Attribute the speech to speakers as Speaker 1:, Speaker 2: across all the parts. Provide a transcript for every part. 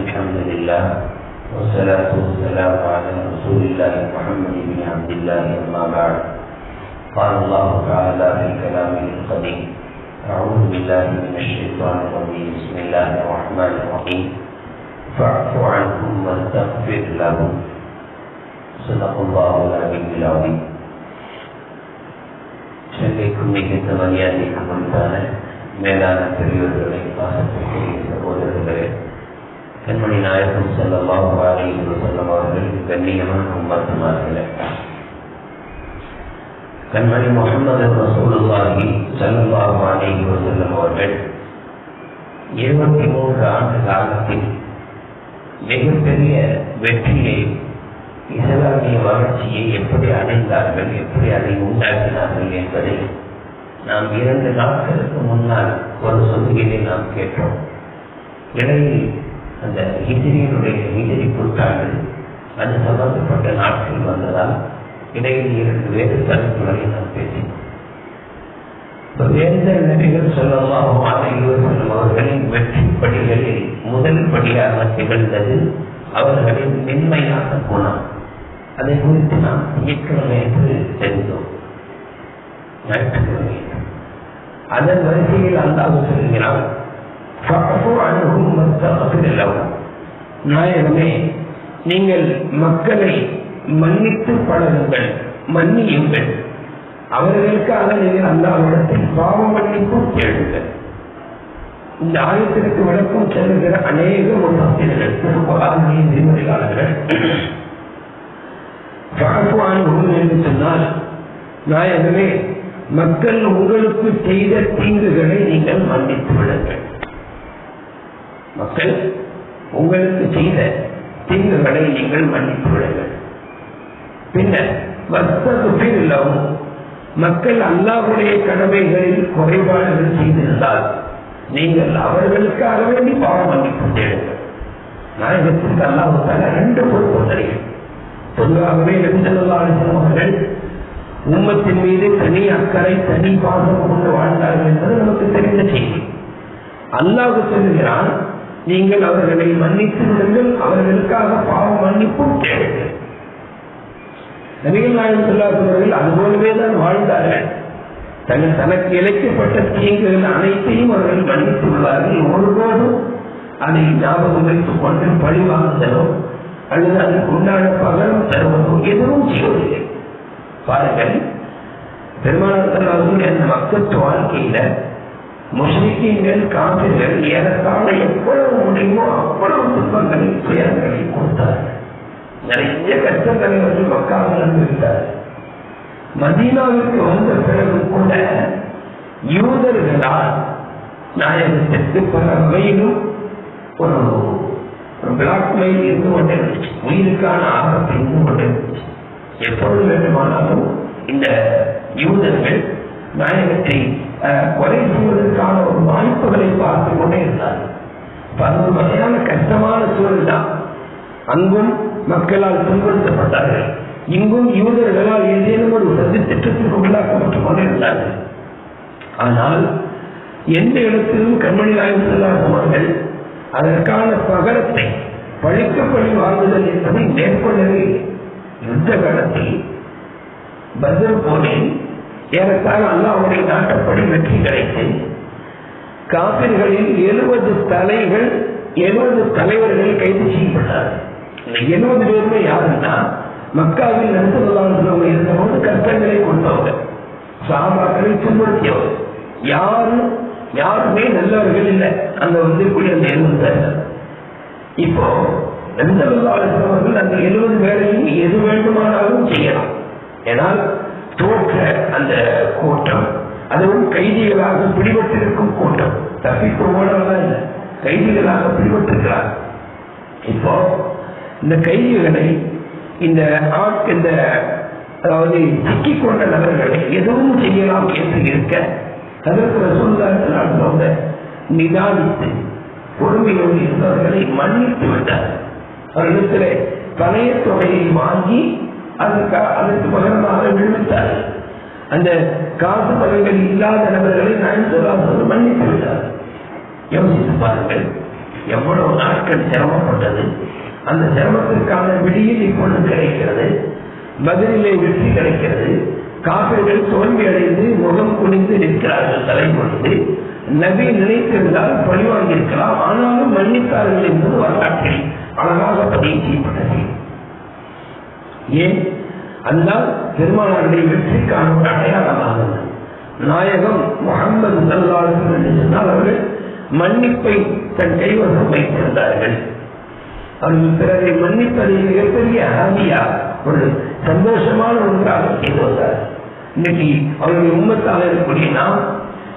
Speaker 1: الحمد لله والصلاة والسلام على رسول الله محمد بن عبد الله أما بعد. قال الله تعالى في الكلام القديم أعوذ بالله من الشيطان الرجيم. بسم الله الرحمن الرحيم. فاعف عنهم واستغفر لهم. صدق الله العظيم العظيم. شكرا لكم لكي تمنياتكم الفاتحة மேலான பெரியோர்களை பாசத்திற்குரிய சகோதரர்களே கண்மணி நாயகம் செல்லமாக வாரியில் செல்லும் அவர்கள் கண்ணியமான உமர்த்துமார்களே கண்மணி முகமது ரசூலுல்லாஹி செல்லமாக வாரியில் செல்லும் அவர்கள் இருபத்தி மூன்று ஆண்டு காலத்தில் மிகப்பெரிய வெற்றியை இஸ்லாமிய வளர்ச்சியை எப்படி அடைந்தார்கள் எப்படி அதை உண்டாக்கினார்கள் என்பதை நாம் இரண்டு நாட்களுக்கு முன்னால் ஒரு சொத்துகையை நாம் கேட்டோம். இடையில் அந்த ஹிஜிரியினுடைய ஹிஜிரி புத்தாண்டு அது சம்பந்தப்பட்ட நாட்கள் வந்ததால் இடையில் இரண்டு வேறு தலைப்புகளை நாம் பேசினோம். வேந்தர் நபிகள் சொல்லலாம் செல்லும் அவர்களின் வெற்றி படிகளில் முதல் படியாக திகழ்ந்தது அவர்களின் மென்மையான குணம். அதை குறித்து நாம் இயக்கணும் என்று தெரிந்தோம். அதன் வரிசையில் அல்லாஹ் சொல்கிறான் நாயகமே நீங்கள் மக்களை மன்னித்து பழகுங்கள் மன்னியுங்கள். அவர்களுக்காக நீங்கள் அல்லாவிடத்தில் பாவ மன்னிப்பும் கேளுங்கள். இந்த ஆயத்திற்கு விளக்கம் செல்கிற அநேக முன்னாசிரியர்கள் திருப்பகாரணிய என்று சொன்னால் நாயகமே மக்கள் உங்களுக்கு செய்த தீங்குகளை நீங்கள் மன்னித்து விடுங்கள் மக்கள் உங்களுக்கு செய்த தீங்குகளை நீங்கள் மன்னித்து விடுங்கள் பின்னர் வர்த்தகம் மக்கள் அல்லாவுடைய கடமைகளில் குறைபாடுகள் செய்திருந்தால் நீங்கள் அவர்களுக்காக வேண்டி பாவம் மன்னிப்பு தேடுங்கள் நாயகத்திற்கு அல்லாவுக்காக ரெண்டு பொறுப்பு பொதுவாகவே அவர்கள் உம்மத்தின் மீது தனி அக்கறை தனி பாசம் கொண்டு வாழ்ந்தார்கள் என்பது நமக்கு தெரிந்த செய்தி. அல்லாஹ் சொல்லுகிறான் நீங்கள் அவர்களை மன்னித்து விடுங்கள் அவர்களுக்காக பாவம் மன்னிப்பும் கேளுங்கள். நபிகள் நாயகம் சொல்லாதவர்கள் அதுபோலவே தான் வாழ்ந்தார்கள். தங்கள் தனக்கு இழைக்கப்பட்ட தீங்குகள் அனைத்தையும் அவர்கள் மன்னித்துள்ளார்கள் ஒருபோதும் அதை ஞாபகம் வைத்துக் கொண்டு பழிவாங்க தரும் அல்லது அதற்கு உண்டான பகலும் தருவதோ எதுவும் செய்வதில்லை. பாருங்கள். பெருமாள் அந்த மக்கள் வாழ்க்கையில முஸ்லிம்கள் காப்பிர்கள் ஏறத்தாழ எவ்வளவு முடியுமோ அவ்வளவு துன்பங்களை துயரங்களை கொடுத்தார்கள். நிறைய கஷ்டங்களை வந்து மக்காவில் அனுபவித்தார் மதீனாவிற்கு வந்த பிறகு கூட யூதர்களால் நாயகத்திற்கு பல வகையிலும் ஒரு பிளாக்மெயில் இருந்து கொண்டே உயிருக்கான ஆபத்து இருந்து கொண்டே எப்பொழுது வேண்டுமானாலும் இந்த யூதர்கள் நாயகத்தை கொலை செய்வதற்கான ஒரு வாய்ப்புகளை பார்த்து கொண்டே இருந்தார்கள். பல வகையான கஷ்டமான சூழல் தான் அங்கும் மக்களால் துன்புறுத்தப்பட்டார்கள். இங்கும் யூதர்களால் ஏதேனும் ஒரு சதி திட்டத்திற்கு உள்ளாக்கப்பட்டுக் கொண்டிருந்தார்கள் ஆனால் எந்த இடத்திலும் கண்மணி ஆய்வு செல்லாதவர்கள் அதற்கான பகரத்தை பழிக்க பழி வாங்குதல் என்பதை மேற்கொள்ளவே யுத்த காலத்தில் பத்ர் போரில் ஏறத்தாழ அல்லாவுடைய நாட்டப்படி வெற்றி கிடைத்து காப்பிர்களில் எழுபது தலைகள் எழுபது தலைவர்கள் கைது செய்யப்பட்டார்கள் இந்த எழுபது பேருமே யாருன்னா மக்காவில் நடத்தவங்க இருந்தபோது கஷ்டங்களை கொண்டவங்க சாபாக்களை துன்புறுத்தியவர் யாரும் யாருமே நல்லவர்கள் இல்லை. அங்க வந்து கூடிய அந்த எழுபது இப்போ அவர்கள் அந்த எழுபது வேலையும் எது வேண்டுமானாலும் செய்யலாம் ஏனால் தோற்ற அந்த கூட்டம் அதுவும் கைதிகளாக பிடிபட்டிருக்கும் கூட்டம் தப்பிப்பு ஓடலாம் இல்லை கைதிகளாக பிடிபட்டிருக்கிறார் இப்போ இந்த கைதிகளை இந்த இந்த அதாவது சிக்கிக் கொண்ட நபர்களை எதுவும் செய்யலாம் என்று இருக்க அதற்கு ரசூல்லாங்க நிதானித்து பொறுமையோடு இருந்தவர்களை மன்னித்து விட்டார். அவரிடத்தில் பழைய தொகையை வாங்கி அதற்கு அதற்கு மகனமாக விடுவித்தார். அந்த காசு பகைகள் இல்லாத நபர்களை நான் மன்னித்து விட்டார். யோசித்து பாருங்கள் எவ்வளவு நாட்கள் சிரமப்பட்டது. அந்த சிரமத்திற்கான விடியில் இப்பொழுது கிடைக்கிறது. பதிலே வெற்றி கிடைக்கிறது. காப்பீர்கள் தோல்வி அடைந்து முகம் குனிந்து நிற்கிறார்கள் தலை நபி நினைத்திருந்தால் பழிவாங்கியிருக்கலாம். ஆனாலும் மன்னித்தார்கள் என்பது வரலாற்றில். அழகாக பதிவு செய்யப்பட்டது ஏன்? அல்லாஹ் பெருமானாருடைய வெற்றிக்கான ஒரு அடையாளமாக நாயகம் முகமது சல்லாஹம் என்று சொன்னால் அவர்கள் மன்னிப்பை தன் கைவசம் வைத்திருந்தார்கள். அவர்கள் பிறரை மன்னிப்பதை மிகப்பெரிய ஆதியா ஒரு சந்தோஷமான ஒன்றாக செய்து வந்தார். இன்னைக்கு அவருடைய உண்மத்தாக இருக்கக்கூடிய நாம்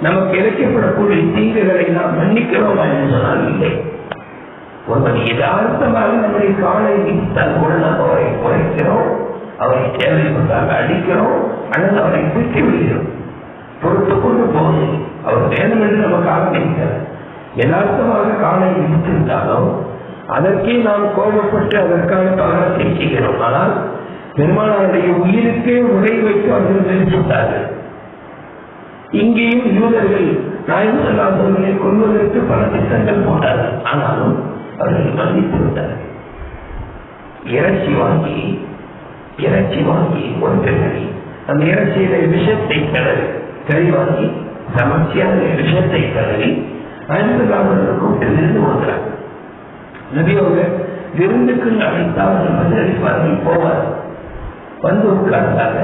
Speaker 1: நமக்கு இழைக்கப்படக்கூடிய தீங்குகளை நாம் மன்னிக்கிறோமா என்று சொன்னால் இல்லை. ஒருவன் யதார்த்தமாக நம்முடைய காலை விதித்தால் கூட அவரை குறைக்கிறோம் அவரை தேவைப்பட்டால் அடிக்கிறோம் அல்லது அவரை தூக்கி விடுகிறோம். பொறுத்து கொண்டு போது அவர் வேணும் நமக்காக நினைக்கிறார் யதார்த்தமாக காலை விதித்திருந்தாலும் அதற்கே நாம் கோபப்பட்டு அதற்கான பகரத்தை செய்கிறோம் ஆனால் பெருமானாருடைய உயிருக்கே உரை வைத்து அவர்கள் தெரிவித்தார்கள் இங்கேயும் யூதர்கள் நாயகர்களை கொள்வதற்கு பல திட்டங்கள் போட்டார்கள். ஆனாலும் அவர்கள் மன்னித்து விட்டார்கள் இறைச்சி வாங்கி இறைச்சி வாங்கி ஒரு பெண்மணி அந்த இறைச்சியில விஷத்தை கிளறி கறி வாங்கி சமர்ச்சியாக விஷத்தை கிளறி ஐந்து காலத்தில் கூப்பிட்டு விருந்து வந்துறாங்க நபியோக விருந்துக்கு அழைத்தால் பதிலளிப்பார்கள் போவார். வந்து உட்கார்ந்தாங்க.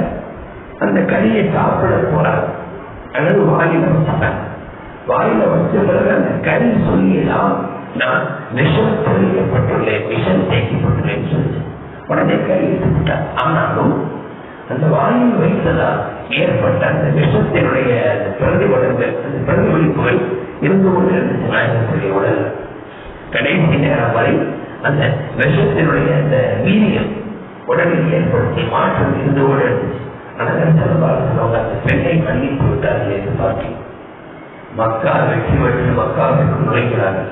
Speaker 1: அந்த கறியை சாப்பிட போறார். அல்லது வாயில வச்சுட்டாங்க வாயில வச்ச பிறகு அந்த கறி சொல்லியெல்லாம் நான் விஷம் தெளிக்கப்பட்டுள்ளேன் விஷம் தேய்க்கப்பட்டுள்ளேன் சொல்லி உடனே கறி விட்டார் ஆனாலும் அந்த வாயில் வைத்ததால் ஏற்பட்ட அந்த விஷத்தினுடைய அந்த பிரதிபலங்கள் அந்த பிரதிபலிப்புகள் இருந்து கொண்டு இருந்துச்சு நாயகத்துடைய உடல். கடைசி நேரம் வரை அந்த விஷத்தினுடைய அந்த வீரியம் உடலில் ஏற்படுத்தி மாற்றம் இருந்து கொண்டு இருந்துச்சு ஆனால் செல்வார்கள் அந்த பெண்ணை மன்னித்து விட்டார்கள் என்று பார்த்து மக்கா வெற்றி பெற்று மக்காவிற்கு நுழைகிறார்கள்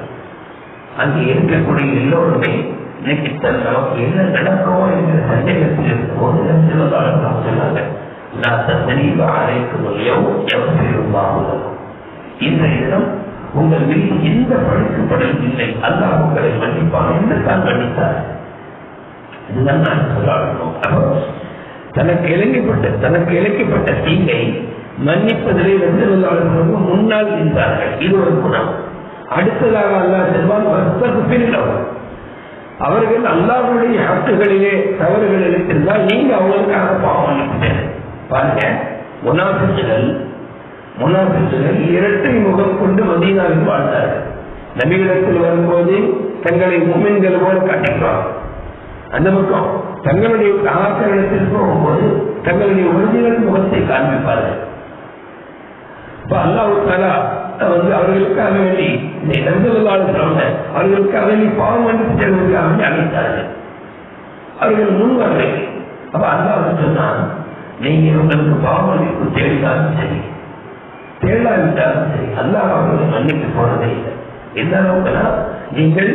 Speaker 1: அங்கு இருக்கக்கூடிய எல்லோருமே இன்னைக்கு தன் நமக்கு என்ன நடக்குமோ என்கிற சந்தேகத்தில் இருக்கும்போது செல்வதாளர்கள் சொன்னாங்க நான் தந்தனீவ அழைக்கும் எவ்வளவு எவ்வளவு இன்றைய தினம் உங்கள் மீது எந்த பழிக்கப்படல் இல்லை. அல்லாஹ் உங்களை மன்னிப்பான் என்று தான் மன்னித்தார் இதுதான் நான் சொல்லணும். தனக்கு இழைக்கப்பட்ட தனக்கு இழைக்கப்பட்ட தீங்கை மன்னிப்பதிலே வெற்றிவல்லாளர்களுக்கு முன்னால் நின்றார்கள். இது ஒரு குணம். அடுத்ததாக அல்லாஹ் செல்வான் வர்த்தகு பின்னவர் அவர்கள் அல்லாவுடைய ஹக்குகளிலே தவறுகள் இழைத்திருந்தால் நீங்க அவங்களுக்காக பாவம் பாருங்க முனாபிசுகள் முனாபிசுகள் இரட்டை முகம் கொண்டு மதீனாவில் வாழ்ந்தார்கள். நபிகளிடத்தில் வரும்போது தங்களை முமின்கள் போல காட்டிக்குவாங்க அந்த பக்கம் தங்களுடைய ஆசிரியத்தில் போகும்போது தங்களுடைய உறுதிகள் முகத்தை காண்பிப்பார்கள். இப்ப அல்லாஹு வந்து அவர்களுக்காக வேண்டி இந்த நந்தவதால சொல்ல அவர்களுக்காக வேண்டி பாவம் மன்னிப்பு செய்வதற்காக வேண்டி அழைத்தார்கள் அவர்கள் முன் வரவில்லை. அப்ப அல்லாஹ் சொன்னான் நீங்க உங்களுக்கு பாவம் மன்னிப்பு தேடினாலும் சரி தேடாவிட்டாலும் சரி அல்லாஹ் அவர்களை மன்னித்து போனதே இல்லை. என்ன அளவுக்குனா நீங்கள்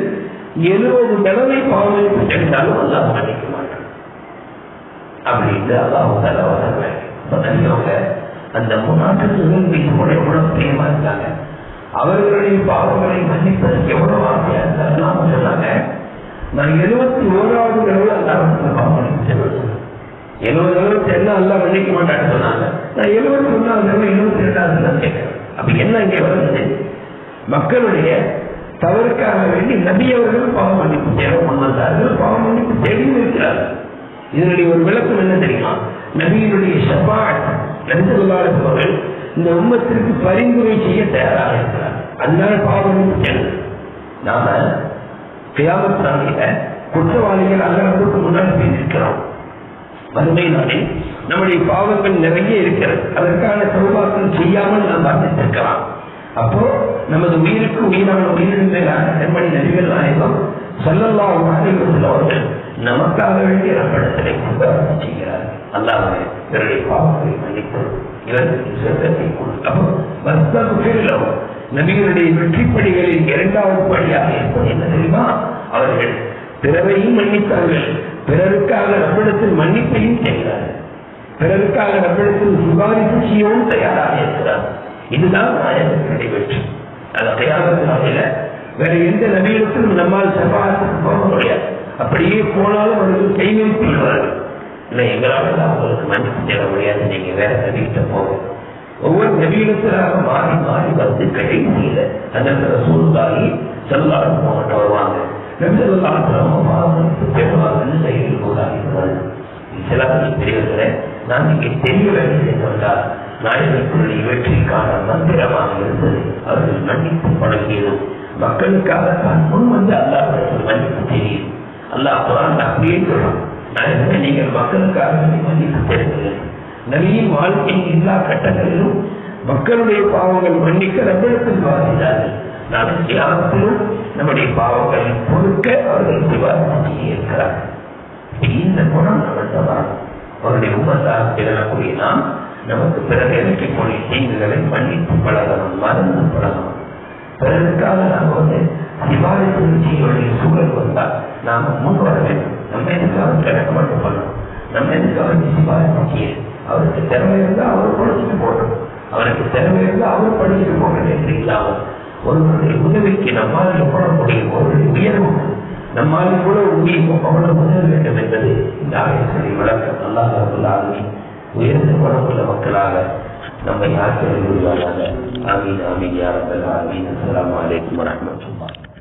Speaker 1: எழுபது தடவை பாவம் மன்னிப்பு தேடினாலும் அல்லாஹ் மன்னிக்க மாட்டான். அப்படின்னு அல்லாஹ் தலை வர அந்த முன்னாட்டுகள் மீது எவ்வளவு பிரியமா இருந்தாங்க. அவர்களுடைய பாவங்களை மன்னிப்பதற்கு எவ்வளவு ஆசையா இருந்தாலும் நாம சொன்னாங்க நான் எழுபத்தி ஓராவது தடவை அந்த பாவம் எழுபது தடவை சென்னா அல்லா மன்னிக்க மாட்டான்னு சொன்னாங்க. நான் எழுபத்தி ஒன்றாவது தடவை எழுபத்தி ரெண்டாவது தான் கேட்கிறேன் அப்ப என்ன இங்கே வருது? மக்களுடைய தவறுக்காக வேண்டி நபி அவர்கள் பாவம் மன்னிப்பு தேவை முன் வந்தார்கள். பாவம் மன்னிப்பு தேடியும் இருக்கிறார்கள். இதனுடைய ஒரு விளக்கம் என்ன தெரியுமா? நபியினுடைய ஷபாட் நபிசல்லாளர்கள் இந்த உம்மத்திற்கு பரிந்துரை செய்ய தயாராக இருக்கிறார். அதனால பாவம் நாம கியாமத் நாளையில குற்றவாளிகள் அல்லாஹுக்கு முன்னால் போய் வறுமை நாளில் நம்முடைய பாவங்கள் நிறைய இருக்கிறது. அதற்கான சௌபாக்கம் செய்யாமல் நாம் பார்த்துருக்கலாம் அப்போ நமது உயிருக்கு உயிரான உயிரிழந்தான கண்மணி நபிகள் நாயகம் சொல்லல்லா மாநிலத்தில் அவர்கள் நமக்காக வேண்டிய நம்மிடத்திலே சம்பாதனை செய்கிறார் அல்லாமல் இவருடைய பாவங்களை மன்னித்து சொர்க்கத்தை கொடு அப்போ வர்த்தகம் நபிகளுடைய வெற்றிப்படிகளில் இரண்டாவது படியாக இருப்பது என்ன தெரியுமா? அவர்கள் பிறரையும் மன்னித்தார்கள். பிறருக்காக நம்மிடத்தில் மன்னிப்பையும் செய்கிறார்கள். பிறருக்காக நம்மிடத்தில் சுகாரிப்பு செய்யவும் தயாராக இருக்கிறார். இதுதான் நாயகத்தினுடைய வெற்றி. அந்த கையாளத்தில் வேற எந்த நபியிடத்திலும் நம்மால் சபாத்துக்கு போக முடியாது. அப்படியே போனாலும் அவர்கள் கைவிரிப்பார்கள் இல்லை எங்களால் அவங்களுக்கு மன்னிப்பு தேட முடியாது. நீங்க வேற நவீனத்தை போங்க. ஒவ்வொரு நவீனத்திலாக மாறி மாறி வந்து கடைசியில அந்த சூழ்நாளி செல்லாரும் போகிட்ட வருவாங்க. நான் தெரிய வெற்றிக்கான மந்திரமாக இருந்தது. அவர்கள் மன்னிப்பு பழகியதும் மக்களுக்காக தான் முன் வந்து அல்லாஹ் மன்னிப்பு தெரியும் அல்லாஹ் அப்படியே சொல்றான். நீங்கள் மக்களுக்காக மன்னிப்பு தெரிந்தது நவீன வாழ்க்கையின் எல்லா கட்டங்களிலும் மக்களுடைய பாவங்கள் மன்னிக்க நம்மிடத்தில் வாதித்தார்கள் நாளை தியாகத்திலும் நம்முடைய பாவங்களை பொறுக்க அவர்கள் விவாதம் இருக்கிறார் இந்த குணம் நம்மள்தான் அவருடைய உமத்தாக திகழக்கூடிய நாம் நமக்கு பிறகு இறக்கக்கூடிய தீங்குகளை மன்னித்து பழகணும் மறந்து பழகணும். பிறருக்காக நாம் வந்து சிவாலய சிகிச்சையுடைய சூழல் வந்தால் நாம் முன் வர வேண்டும். நம்ம நம்ம எதுக்காக சிவாலயம் அவருக்கு திறமை இருந்தால் அவர் படிச்சுட்டு போட்டோம் அவருக்கு திறமை இருந்தால் அவர் படிச்சுட்டு போகணும் என்று இல்லாமல் ஒருவருடைய உதவிக்கு நம்மால் எவ்வளவு முடியும் ஒரு உயர்வும் நம்மால் கூட முடியும் அவ்வளவு உதவ வேண்டும் என்பது இந்த ஆயத்தினுடைய விளக்கம் அல்லாஹ் உயர்ந்த குணமுள்ள மக்களாக நம்மை ஆக்கிரமிப்பார்கள் ஆமீன் ஆமீன் யாரங்கள் ஆமீன் அஸ்லாம் வலைக்கம் வரமத்துல்லா